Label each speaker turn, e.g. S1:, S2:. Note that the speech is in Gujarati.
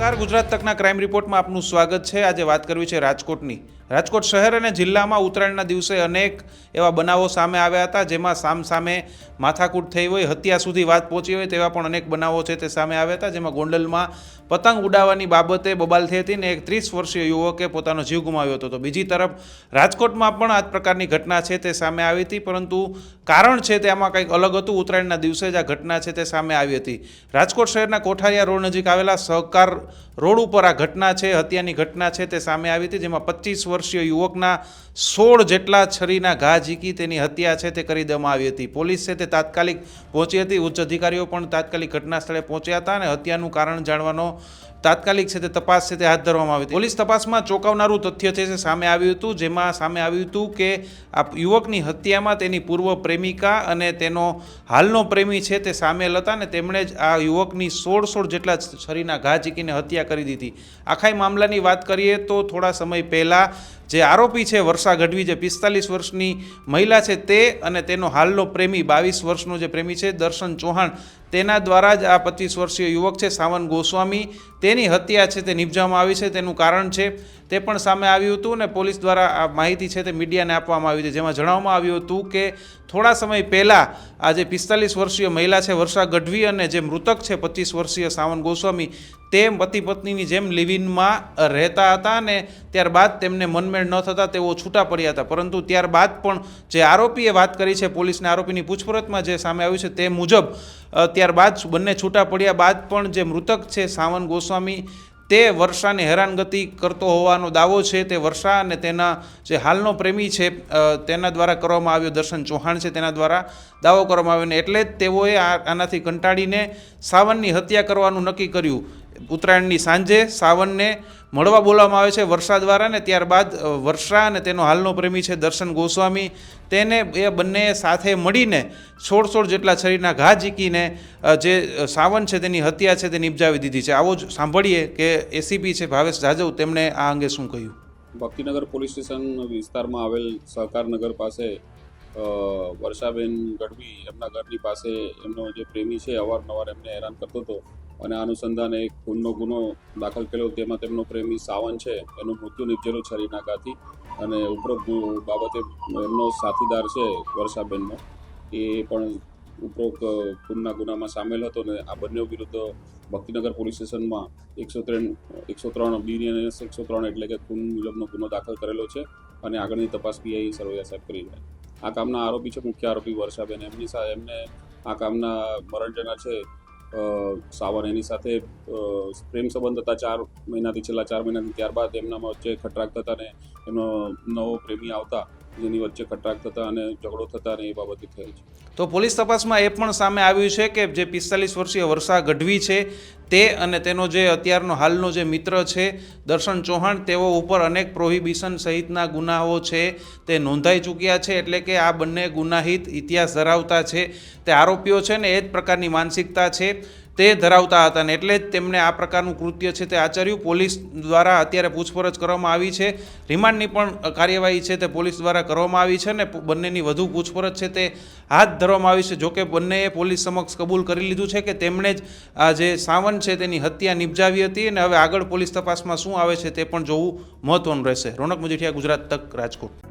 S1: નમસ્કાર ગુજરાત તકના ક્રાઇમ રિપોર્ટમાં આપનું સ્વાગત છે. આજે વાત કરવી છે રાજકોટની. રાજકોટ શહેર અને જિલ્લામાં ઉત્તરાયણના દિવસે અનેક એવા બનાવો સામે આવ્યા હતા, જેમાં સામ સામે માથાકૂટ થઈ હોય, હત્યા સુધી વાત પહોંચી હોય તેવા પણ અનેક બનાવો છે તે સામે આવ્યા હતા, જેમાં ગોંડલમાં પતંગ ઉડાવવાની બાબતે બબાલ થઈ હતી ને એક ત્રીસ વર્ષીય યુવકે પોતાનો જીવ ગુમાવ્યો હતો. તો બીજી તરફ રાજકોટમાં પણ આ પ્રકારની ઘટના છે તે સામે આવી હતી, પરંતુ કારણ છે તે આમાં કંઈક અલગ હતું. ઉત્તરાયણના દિવસે જ આ ઘટના છે તે સામે આવી હતી. રાજકોટ શહેરના કોઠારિયા રોડ નજીક આવેલા સહકાર રોડ ઉપર આ ઘટના છે, હત્યાની ઘટના છે તે સામે આવી હતી, જેમાં પચીસ વર્ષીય યુવકના સોળ જેટલા છરીના ઘા ઝીકી તેની હત્યા છે તે કરી દેવામાં આવી હતી. પોલીસ છે તે તાત્કાલિક પહોંચી હતી, ઉચ્ચ અધિકારીઓ પણ તાત્કાલિક ઘટના સ્થળે પહોંચ્યા હતા અને હત્યાનું કારણ જાણવાનો તાત્કાલિક છે તે તપાસ છે તે હાથ ધરવામાં આવી હતી. પોલીસ તપાસમાં ચોંકાવનારું તથ્ય છે સામે આવ્યું હતું, જેમાં સામે આવ્યું હતું કે આ યુવકની હત્યામાં તેની પૂર્વ પ્રેમિકા અને તેનો હાલનો પ્રેમી છે તે સામેલ હતા અને તેમણે જ આ યુવકની સોળ સોળ જેટલા શરીરના ઘા ચીકીને હત્યા કરી દીધી. આખાઈ મામલાની વાત કરીએ તો થોડા સમય પહેલાં જે આરોપી છે, વર્ષા ગઢવી જે પિસ્તાલીસ વર્ષની મહિલા છે તે અને તેનો હાલનો પ્રેમી બાવીસ વર્ષનો જે પ્રેમી છે, દર્શન ચૌહાણ, તેના દ્વારા જ આ પચીસ વર્ષીય યુવક છે, સાવન ગોસ્વામી, તેની હત્યા છે, તે નિપજાવવામાં આવી છે, તેનું કારણ છે, તે પણ સામે આવ્યું હતું ને પોલીસ દ્વારા આ માહિતી છે તે મીડિયાને આપવામાં આવી હતી, જેમાં જણાવવામાં આવ્યું હતું કે થોડા સમય પહેલાં આ જે પિસ્તાલીસ વર્ષીય મહિલા છે, વર્ષા ગઢવી અને જે મૃતક છે, પચીસ વર્ષીય સાવન ગોસ્વામી તે પતિ પત્નીની જેમ લિવિનમાં રહેતા હતા અને ત્યારબાદ તેમને મનમેળ ન થતા તેઓ છૂટા પડ્યા હતા. પરંતુ ત્યારબાદ પણ જે આરોપીએ વાત કરી છે, પોલીસને આરોપીની પૂછપરછમાં જે સામે આવ્યું છે તે મુજબ ત્યારબાદ બંને છૂટા પડ્યા બાદ પણ જે મૃતક છે સાવન ગોસ્વામી, તે વર્ષાને હેરાનગતિ કરતો હોવાનો દાવો છે. તે વર્ષા અને તેના જે હાલનો પ્રેમી છે તેના દ્વારા કરવામાં આવ્યો દર્શન ચૌહાણ છે તેના દ્વારા દાવો કરવામાં આવ્યો ને એટલે જ તેઓએ આનાથી કંટાળીને સાવનની હત્યા કરવાનું નક્કી કર્યું. ઉત્તરાયણની સાંજે સાવનને મળવા બોલાવવામાં આવે છે વર્ષા દ્વારા ને ત્યારબાદ વર્ષા અને તેનો હાલનો પ્રેમી છે દર્શન ગોસ્વામી. તેને એ બંને સાથે મળીને સોળ સોળ જેટલા શરીરના ઘા ઝીકીને જે સાવન છે તેની હત્યા છે તે નિપજાવી દીધી છે. આવો જ સાંભળીએ કે એસીપી છે ભાવેશ જાજવ તેમણે આ અંગે શું કહ્યું?
S2: ભક્તિનગર પોલીસ સ્ટેશન વિસ્તારમાં આવેલ સહકારનગર પાસે વર્ષાબેન ગઢવી એમના ઘરની પાસે એમનો જે પ્રેમી છે, અવારનવાર એમને હેરાન કરતો હતો. અને અનુસંધાને એક ખૂનનો ગુનો દાખલ કર્યો તેમાં તેમનો પ્રેમી સાવન છે, એનું મૃત્યુ નિપજેલું છરીના ઘાથી અને ઉપરોક્ત બાબતે એમનો સાથીદાર છે, વર્ષાબેનનો. એ પણ ઉપરોક્ત ખૂનના ગુનામાં સામેલ હતો અને આ બંને વિરુદ્ધ ભક્તિનગર પોલીસ સ્ટેશનમાં એકસો ત્રણ એકસો ત્રણ બી અને એકસો ત્રણ એટલે કે ખૂન વિલંબનો ગુનો દાખલ કરેલો છે અને આગળની તપાસ પીઆઈ સરવૈયા સાહેબ કરી રહ્યા આ કામના આરોપી છે, મુખ્ય આરોપી વર્ષાબેન. એમની સાથે એમને આ કામના મરણ જનાર છે અ, સાવન એની સાથે પ્રેમ સંબંધ હતા ચાર મહિનાથી છેલ્લા ચાર મહિનાથી ત્યારબાદ એમનામાં વચ્ચે ખટરાગ થતા ને એમનો નવો પ્રેમી આવતા. જેની વચ્ચે કટાક થતા અને ઝઘડો થતા અને એ બાબતે થયેલ છે.
S1: તો પોલીસ તપાસમાં એ પણ સામે આવ્યું છે કે જે પિસ્તાલીસ વર્ષીય વર્ષા ગઢવી છે, તે અને તેનો જે અત્યારનો હાલનો જે મિત્ર છે, દર્શન ચૌહાણ, તેઓ ઉપર અનેક પ્રોહિબિશન સહિતના ગુનાઓ છે, તે નોંધાઈ ચૂક્યા છે, એટલે કે આ બંને ગુનાહિત ઇતિહાસ ધરાવતા છે. તે આરોપીઓ છે ને એ જ પ્રકારની માનસિકતા છે. તે ધરાવતા હતા ને એટલે જ તેમણે આ પ્રકારનું કૃત્ય છે તે આચર્યું. પોલીસ દ્વારા અત્યારે પૂછપરછ કરવામાં આવી છે. રિમાન્ડની પણ કાર્યવાહી છે તે પોલીસ દ્વારા કરવામાં આવી છે ને બંનેની વધુ પૂછપરછ છે તે હાથ ધરવામાં આવી છે. જોકે બંનેએ પોલીસ સમક્ષ કબૂલ કરી લીધું છે કે તેમણે જ આ જે સાવન છે તેની હત્યા નિપજાવી હતી અને હવે આગળ પોલીસ તપાસમાં શું આવે છે તે પણ જોવું મહત્વનું રહેશે. રોનક મજીઠિયા, ગુજરાત તક રાજકોટ.